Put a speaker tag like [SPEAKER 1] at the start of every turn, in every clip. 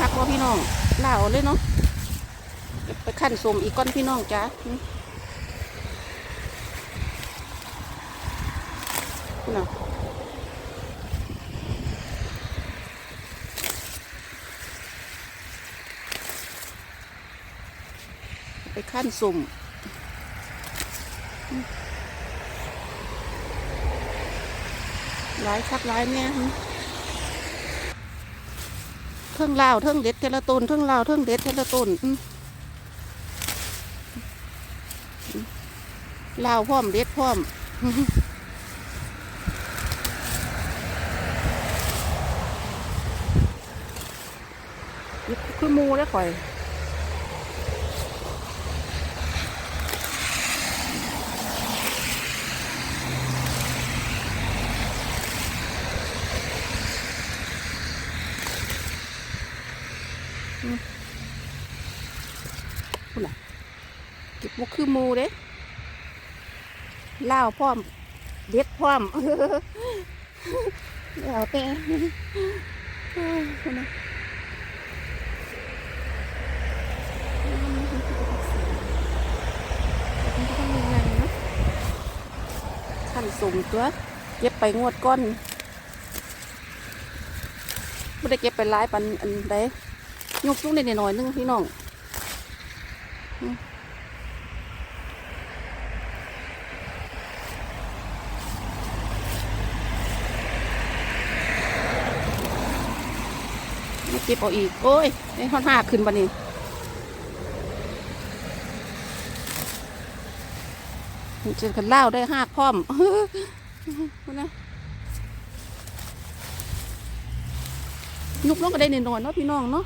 [SPEAKER 1] คักว่าพี่น้องลาวเลยเนาะไปขั้นสมอีกก้อนพี่น้องจ้าน่ะไปขั้นสมหลายคักหลายแน่หึเทิงลาวเทิงเด็ดเทละต้นเทิงลาวเทิงเด็ดเทละต้นอืมอืมลาวพร้อมเด็ดพร้อมคือมูแล้วข่อย คุณน่ะเก็บบุกคือห มูเด้ล่าพร้อม เด็ดพร้อมแล้วแต่คุณน่ะมันก็ต้องมีงานาะขั้นสูงตัวเก็บไปงวดก้อนไม่ได้เก็บไปหลายปันอันใดยกลูกนิดหน่อยนึงพี่น้อง ก็บเอาอีก โอ้ยนี่ทอดห้าขึ้นบันนี้เจอกันเล่าได้ห้าพร้อมนะยุกน้องก็ได้หน่อยเนาะพี่น้องเนาะ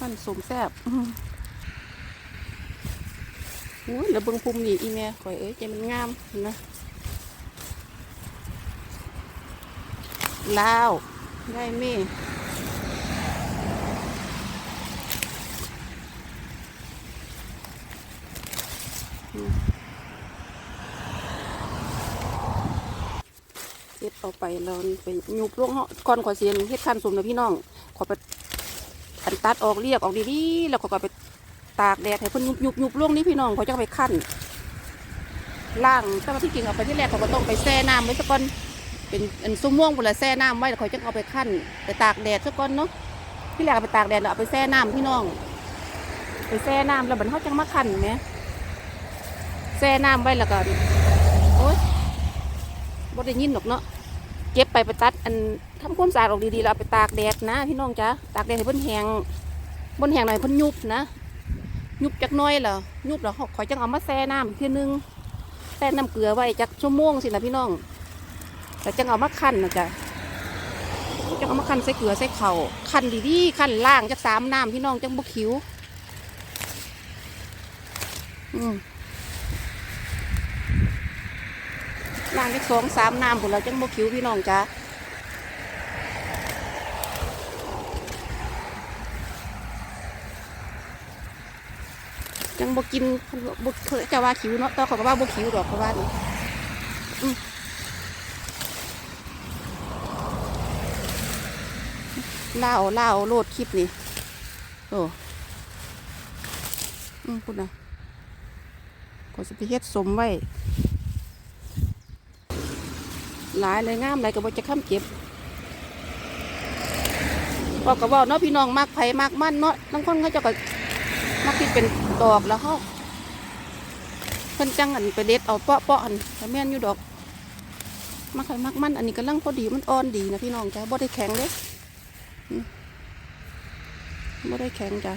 [SPEAKER 1] มัน สมแซ่บอื้แล้วเบิ่งภูมินี่อีแม่ข่อยเอ้ยใจมันงามนะลาวได้เม่เฮ็ดเอาไปแล้วไปยุบลงเฮาก่อนขอยเสียนเฮ็ดคันสมนะพี่น้อง ขอไป อันตัดออกเรียกออกดีๆแล้วก็ก็ไปตากแดดให้เพิ่นยุบยุบยุบล่วงนี่พี่น้องเขาจะเอาไปขั้นล่างแต่ว่าที่จริงเอาไปที่แรกเขาก็ต้องไปแช่น้ำไว้สักก่อนเป็นอันซุ้มม่วงเวลาแช่น้ำไว้แล้วเขาจะเอาไปขั้นไปตากแดดสักก่อนเนาะที่แรกเอาไปตากแดดแล้วเอาไปแช่น้ำพี่น้อง ไปแช่น้ำแล้วบัดเขาจังมาขั้นไหมแช่น้ำไว้แล้วก็โอ๊ยบ่ได้ยินหรอกเนาะเก็บไปไปตัดอัน ทำความสะอาดออกดีๆแล้วเอาไปตากแดดนะพี่น้องจ้ะตากแดดให้เพิ่นแห้งบนแห้งหน่อยเพิ่นยุบนะ ยุบจักน้อยเหรอยุบแล้วเขาขอยจังเอามาแช่น้ำอีกทีนึงแช่น้ำเกลือไว้จักชั่วโมงสินะพี่น้อง แต่จังเอามาคั้นนะจ๊ะจังเอามาคั้นใส่เกลือใส่เข่าคั้นดีๆคั้นล่างจักสามน้ำพี่น้องจังบุคิวอืมล่างจักสองสามน้ำผุนเราจังบุคิวพี่น้องจ้ะ จังบกินบ่เคยจะว่าคิวเนาะต่เขาก็ว่าบ่คิวดอกเพราะว่านี่อืมลาวลาโลดคลิปนี่โอ้อืมพูดนะก็สิไปเฮ็ดสมไว้ หลายเลยงามหลายก็บ่จะค้ำเก็บบอกก็บอกเนาะพี่น้องมักไผมากมั่นเนาะบางคนเขาจะก็มักที่เป็น ดอกแล้วเขาเพิ่นจังอันไปเด็ดเอาเปาะเปาะอันแต่แม่นอยู่ดอกมักไข่มักมันอันนี้กำลังพอดีมันอ่อนดีนะพี่น้องจ้ะบ่ได้แข็งเด้อืมบ่ได้แข็งจ้ะ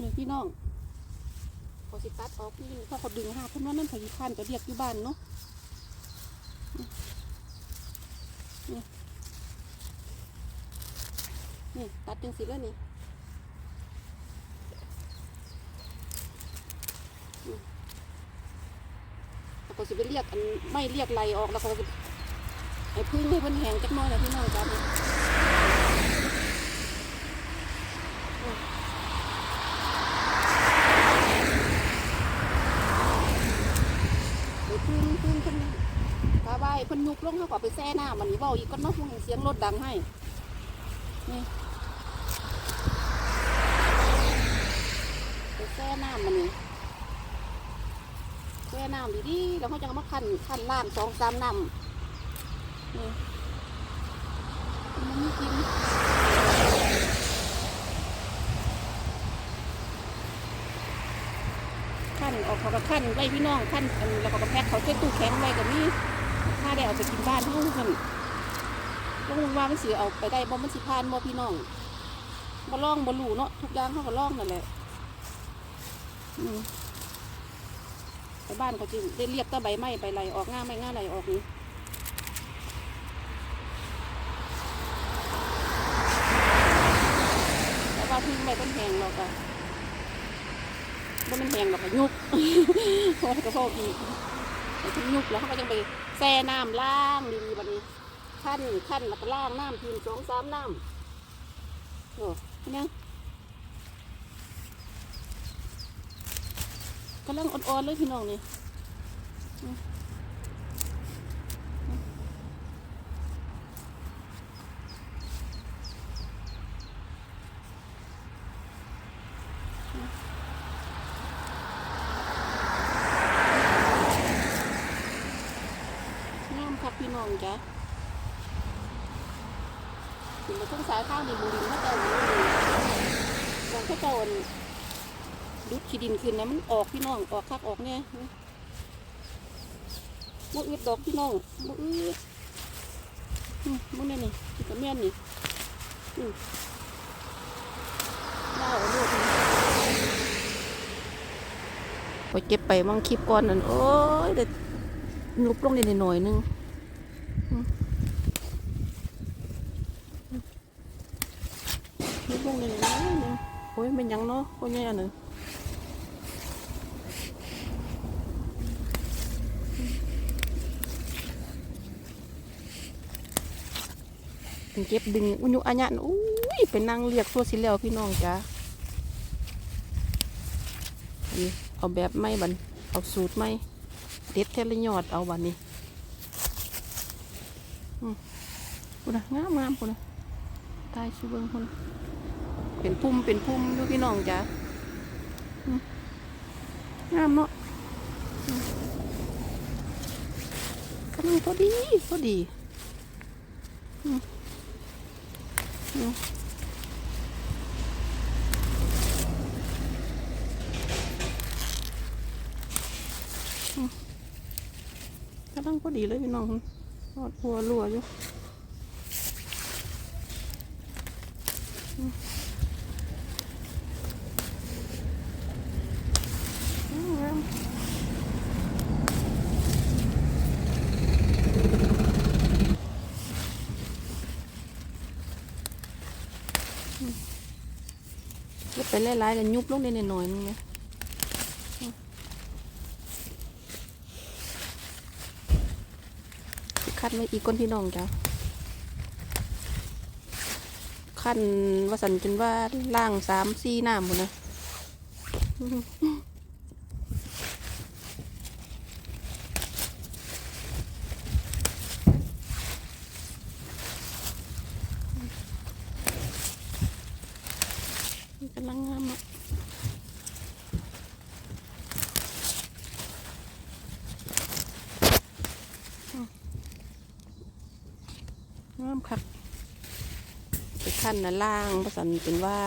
[SPEAKER 1] นี่พี่น้องพอสิตัดออกนี่พอเขาดึงหาเพิ่นว่านั่นพยิคันจะเรียกอยู่บ้านเนาะนี่นี่ตัดจังสิแล้วนี่ ก็สิไปเรียกอันไม่เรียกไรออกแล้วก็สิไอ้พึ่งให้เพิ่นแหงจักหน้อยนะพี่น้องจ้าไอ้พึ่งพึ่งเพิ่นกาบเพิ่นยุบลงเขาก็เอาไปแซ่น้ำมันนี่เว้าอีกก็เนาะเสียงรถดังให้นี่ไปแซ่น้ำมันนี่ น้ำดีๆแล้วเขาจะเอามาคั่นคั่นล่างสองสามน้ำนี่มันมีกินคั่นออกเขาก็คั่นไว้พี่น้องคั่นแล้วก็แพ็คเขาใส่ตู้แข็งไว้กับนี่ถ้าได้เอาไปกินบ้านเขาคนลงว่ามันเสิเอาไปได้บ่มันสิพานบ่พี่น้องบ่ล่องบ่รู้เนาะทุกอย่างเขาก็ล่องนั่นแหละอืม ไปบ้านเขาจึงได้เรียกตะใบไม้ใบไรออกง่าไม่ง่าไรออกนี่แต่ว่าพึ่งใบเป็นแหงหรอกอะบ่มันแหงหรอกอะยุบพอก็พออีกไอ้ที่ยุบแล้วเขาก็จะไปแช่น้ำล้างดีๆบัดนี้ขั้นขั้นแล้วก็ล้างน้ำทีมสองสามน้ำโอ้เนี่ย กำลังอ่อนๆเลยพี่น้องนี่ งามครับพี่น้องจ้ะถึงมาต้องสายข้าวนี่มูดินมาเจ้าอยู่นี่ลองข้าเจ้าอันดุดขี้ดินขึ้นนะมันออกพี่น้องออกคักออกเนี่ย บุอึดอกพี่น้องบุอึดอืมมึงเนี่ยนี่กระเมียนนี่อืมเล่าเอาลูกนี่ไปเก็บไปมั่งคลิปก่อนนั่นโอ้ยเด็ดยุบลงนิดหน่อยนึงอืมยุบลงนิดหน่อยนึงโอ้ยเป็นยังเนาะโอ้ยเนี่ยอันนึง นเก็บดึงอุญุอัญญะอุ้ยเป็นนางเรียกตัวสิแล้วพี่น้องจ้าเอาแบบไม่บันเอาสูตรไม่เด็ดเทละยอดเอาวันนี้อืมพูดนะงามงามพูดนะตายชูเบิงคนเป็นพุ่มเป็นพุ่มดูพี่น้องจ้ะงามเนาะกำลังพอดีพอดีอืม กำลังพอดีเลยพี่น้องทอดหัวรัวอยู่อืมอืมงามอืมเก็บไปหลายๆแล้วยุบลงได้หน่อยนึงเลยคัดไว้อีก้นพี่น้องจ้ะขั้นว่าสันจนว่าล่างสามสี่หน้าหมดนะกำลังงามอะงามคักไปขั้ นนะล่างว่าสันเป็นว่า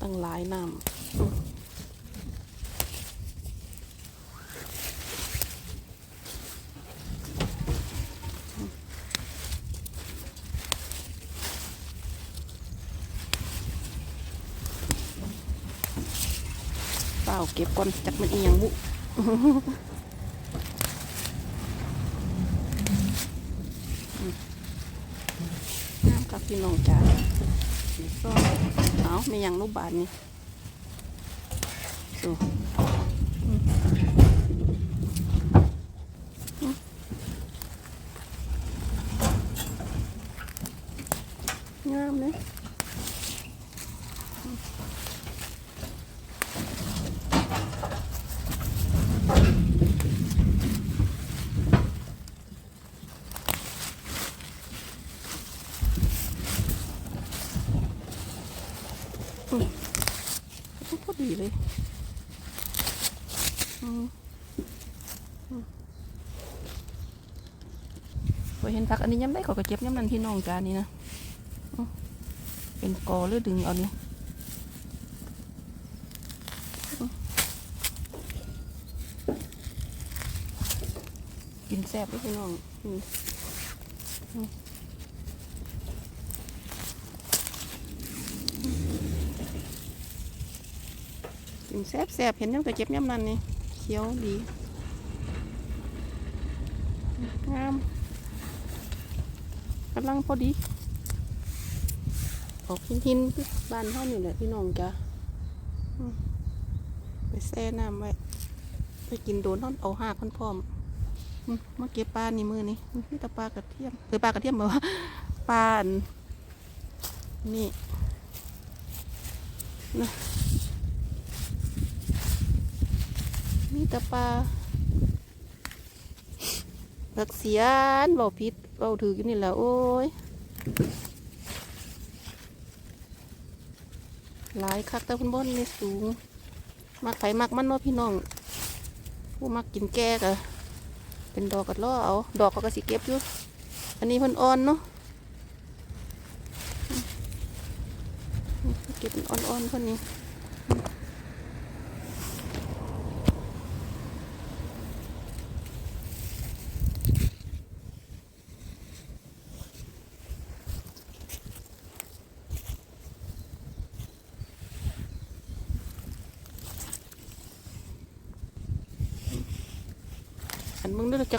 [SPEAKER 1] ตั้งหลายน้ำเปล่าเก็บก่อนจักมันเอียงบุ พี่น้องจ้าสีส้มเอาไม่ยังรูปบานนี่ดูงามเลย ทักอันนี้ย้ำได้ขอยก็เก็บย้ำนันพี่น้องจานนี้นะเป็นกอหรือดึงเอานี่อืมกินแซ่บด้วยพี่น้องกินแซ่บแซ่บเห็นยังแต่เก็บย้ำนันนี่เขี้ยวดีงามำลังพอดี ออกหินหินๆบ้านเท่านี่แหละพี่น้องจ้ะไปแช่น้ำไว้ ไปกินโดนท่อนเอาหากท่อนพร้อมอืมมาเก็บปลานี่มือนี่นี่แต่ปลากระเทียมเออปลากระเทียมแบบว่าปลานนี่นะมีแต่ปลา หลักเสียนเบาพิษเบาถือกันนี่แหละโอ้ยหลายคักแต่คุณบอนนี่สูง มักไผมักมันเนาะพี่น้อง ผู้มักกินแก่กะเป็นดอกกัดล่อเอา ดอกเขาก็สิเก็บอยู่ อันนี้เพิ่นอ่อนเนาะเก็บเป็นอ่อนๆเพิ่นนี่ อันมึงนึกจะ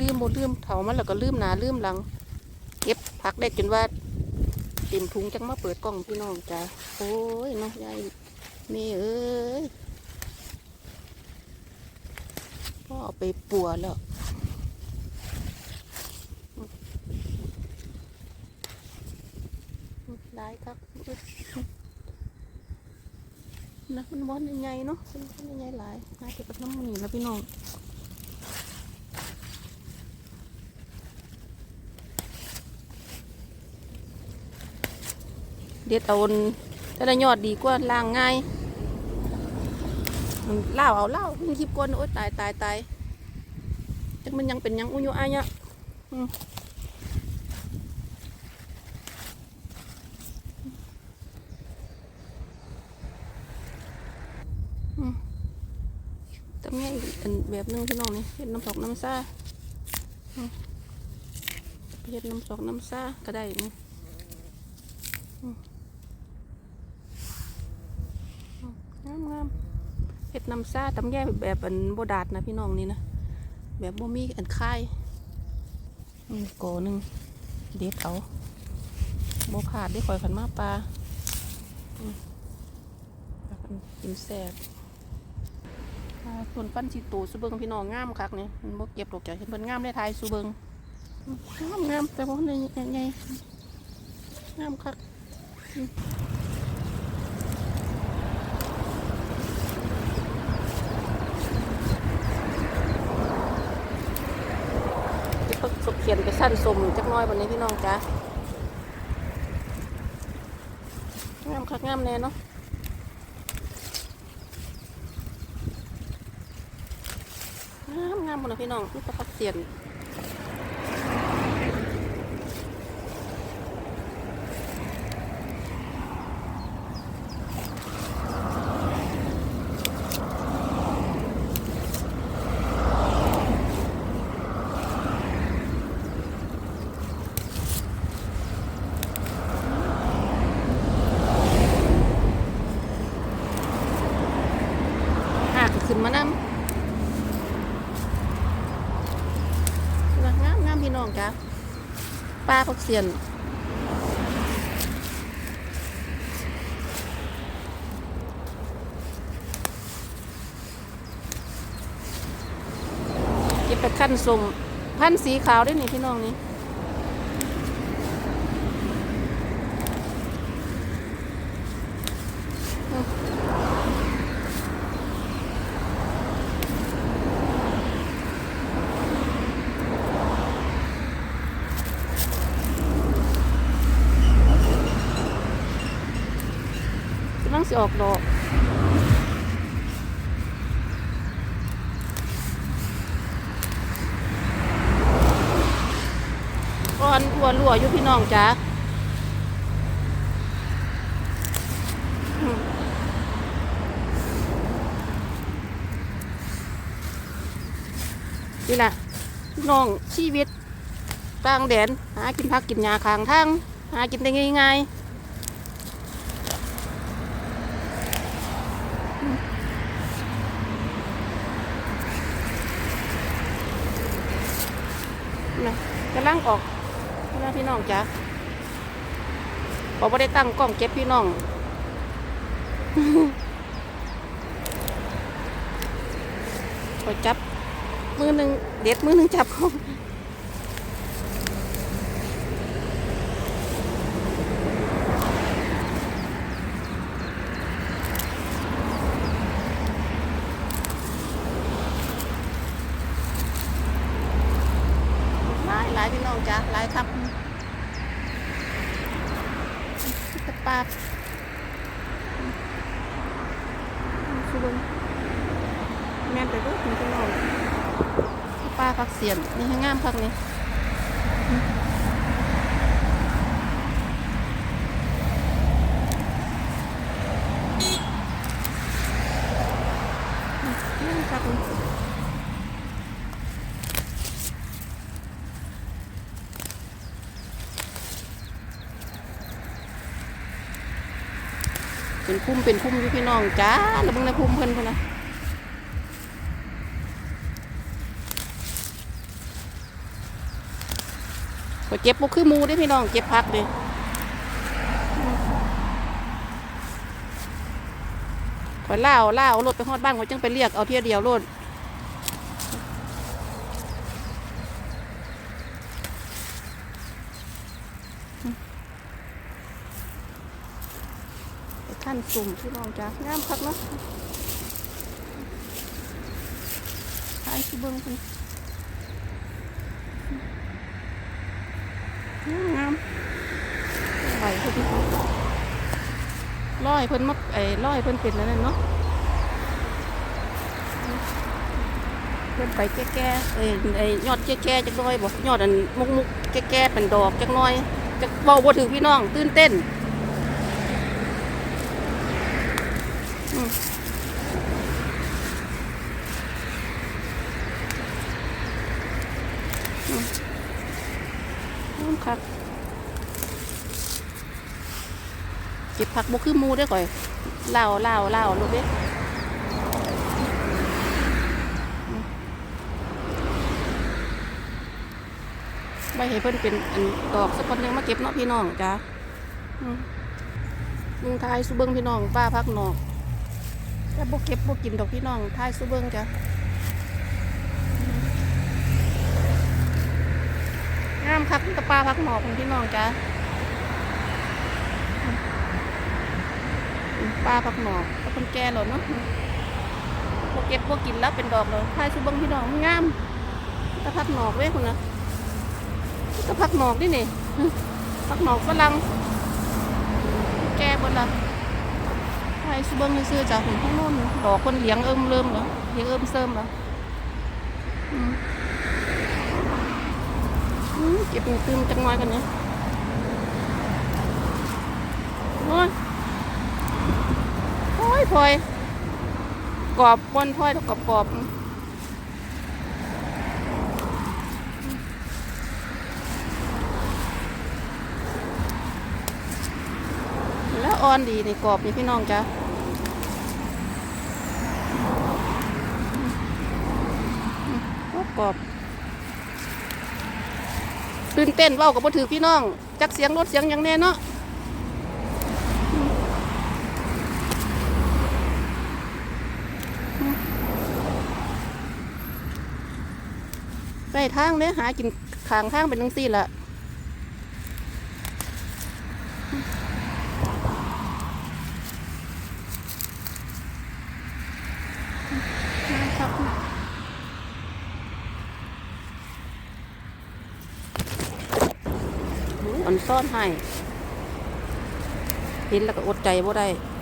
[SPEAKER 1] ลืมบ่ลืมเถามันแล้วก็ลืมหนาลืมหลัง เก็บผักได้จนว่าเต็มถุงจังมาเปิดกล้องพี่น้องจ้าโอ้ยน้องยายแม่เอ้ยพ่อเอาไปปัวแล้วได้ครับนะมันบอนยังไงเนาะมันบอนยังไงหลายน่าจะเป็นน้ำมันนี่แล้วพี่น้อง เด็ดเอาแต่ละยอดดีกว่าล่างง่ายมันเล่าเอาเล่ามันคิบก้นโอ๊ยตายตายตายจักมันยังเป็นยังอุยุอายะอืมอืมแต่แม่อีกอันแบบหนึงพี่น้องนี่เห็ดน้ำสอกน้ำซ่าอืมเห็ดน้ำสอกน้ำซ่าก็ได้นี่ งามงามเห็ดน้ำซาตำแย่แบบอันโบดาดนะพี่น้องนี่นะ แบบบ่มีอันคายอืมโกหนึ่งเด็ดเอาโบขาดได้คอยขันมาปลาอืมปลากันกินแซ่บส่วนปั้นสีตูสุเบิงพี่น้องงามคักนี่มันบ่เก็บดอกจ้ะเห็นเพิ่นงามได้ทายสุเบิงงามงามแต่ว่าในใหญ่งามคัก จะฝึก สั้นสมจักน้อยวันนี้พี่น้องจ้างามคักงามแน่เนาะงามงามหมดนะพี่น้องนี่ตะพักเสียนหากขึ้นมานำงามงามพี่น้องจ้าปลาพัก เสียนเก็บไปขั้นสมพันสีขาวด้วยนี่พี่น้องนี่ งสิออกดอกก้อนอัวรั่วอยู่พี่น้องจ้านี่แหละน้องชีวิตต่างแดนหากินพักกินยาคางทั้งหากินได้ง่ายๆำลังออกนะพี่น้องจ้าพอไม่ได้ตั้งกล้องเก็บพี่น้องพอจับมือหนึ่งเด็ดมือหนึ่งจับของหลายหลายพี่น้องจ้ะหลายครับตะ ปาดสุบนแม่ไปด้วยพี่น้อนป้าพักเสียนนี่ให้งามพักนี่งามพักนี่เป็น พุ่มเป็นพุ่มอยู่พี่น้องจ้าแล้วเบิ่งในพุ่มเพิ่นพุ่นนะก็เก็บบ่คือมูได้พี่น้องเก็บพักเลยขอยล่าเล่ารถไปฮอดบ้านเขาจังไปเรียกเอาเที่ยเดียวรถ สุ่มพี่น้องจ้างามคักเนาะขายสิเบิ้งเพิ่นงามไหวเพิ่นร้อยเพิ่นมาไอ้ร้อยเพิ่นเป็นแล้วนั่นเนาะเพิ่นไปแก่ๆเอ้ยไอ้ยอดแก่ๆจักน้อยบ่ยอดอันมุกๆแก่ๆเป็นดอกจักน้อยจักเว้าบ่ถึงพี่น้อง ตื่นเต้นอืมอืมครับ เก็ บ่คือมูได้อก่อยเล่าเล่าเล่าลูกเด้ใบให้เพิ่นเป็นอันดอกสักคนยังมาเก็บเนาะพี่น้องจ้าลุงทายสุเบิ้งพี่น้องป้าพักนอกแต่บ่เก็บบ่กินดอกพี่น้องทายสุเบิ้งจ้ะงามครับตะปลาพักหนอกของพี่น้องจ้า ปลาผักหนอกก็คนแก่หล่นเนาะพวกเก็บพวกกินแล้วเป็นดอกเลยพายสุเบังพี่น้องงามตะพักหนอกเว้ยคุณนะตะพักหนอกนี่นี่พักหนอกฝรั่งแก่บนละพายสุเบังซื้อจากถึงข้างโน้นดอกคนเลี้ยงเอิ่มเริ่มเหรอเลี้ยงเอิ่มเสริมเหรออืมอืมเก็บตื้มจังไว้กันเนี่ยโอ้ยโอ้ย พลอยกรอบบนพลอยกรอบกรอบแล้วอ่อนดีนี่กรอบนี่พี่น้องจ้ะกรอบกรอบตื่นเต้นเว้ากับพ่ถือพี่น้อง จักเสียงรถเสียงอย่างแน่เนาะ ใกล้ ทางเนี่ยหากินขางทางเป็นจังซี่ละครับอันซ่อนให้ เห็นแล้วก็อดใจบ่ได้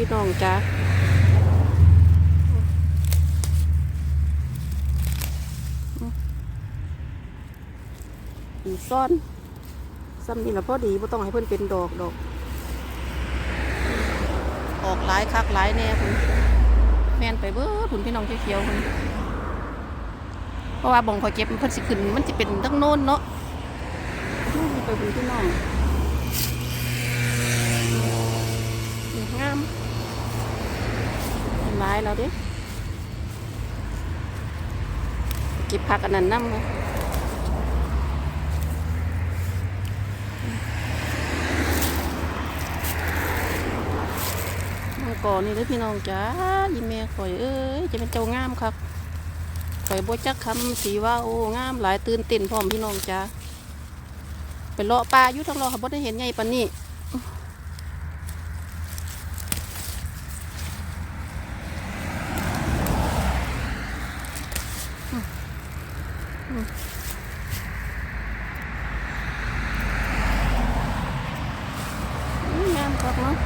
[SPEAKER 1] พี่น้องจ้าอีซ่อนซ้ำนี่ละพอดีบ่ต้องให้เพิ่อนเป็นดอกดอก ออกหลายคักหลายแน่คุณแม่นไปเบิดคุณพี่น้องเขียวๆคุณเพราะว่าบ่งขอยเก็บมันเพิ่นสิขึ้นมันสิเป็นทั้งโน้นเนาะนู่นไปคุณพี่น้องนี่งาม หลายแล้วเด้เก็บผักอันนั้นนำเลยมังกรนี่เด้อพี่น้องจ้ายิแม่ข่อยเอ้ยจะเป็นเจ้างามครับข่อยบ่จักคำสีว่าโอ้งามหลายตื่นเต้นพร้อมพี่น้องจ้าไปเลาะปลาอยู่ทางเราค่ะบ่ได้เห็นไงปานนี้ อุ๊ยงามครับเนาะ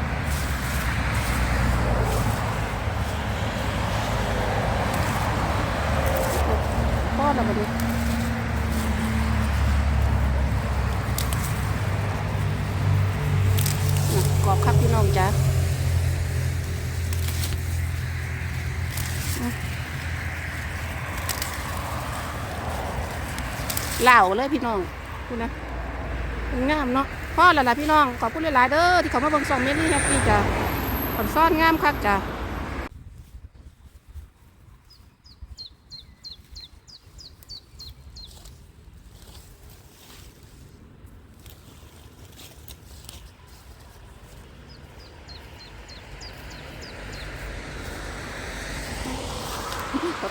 [SPEAKER 1] พ่อเราไปดูน่ะกรอบครับพี่น้องจ้า เหล่าเลยพี่น้องดูนะงามเนาะพ่อแล้วล่ะพี่น้องขอบคุณหลายๆเด้อที่เขามาเบิ่งสองเมตรนี่แฮปปี้จ้ะผลซ่อนงามคักจ้ะ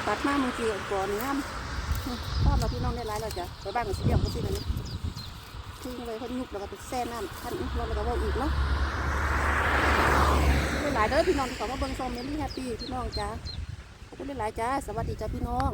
[SPEAKER 1] ตัดมาเมื่อกี้ก่อนงาม ราพี่น้ายแล้วจ้ะไปบ้านกับสิเดียวก็สิเลยทิ้งเลยเขายุบแล้วก็ไปแซ่น้ำท่านเราแล้วก็ว่าอีกเนาะหลายเด้อพี่น้องขอมาเบิ่งซอมเมลี่แฮปปี้พี่น้องจ้าขอบคุณหลายจ้า สวัสดีจ้าพี่น้อง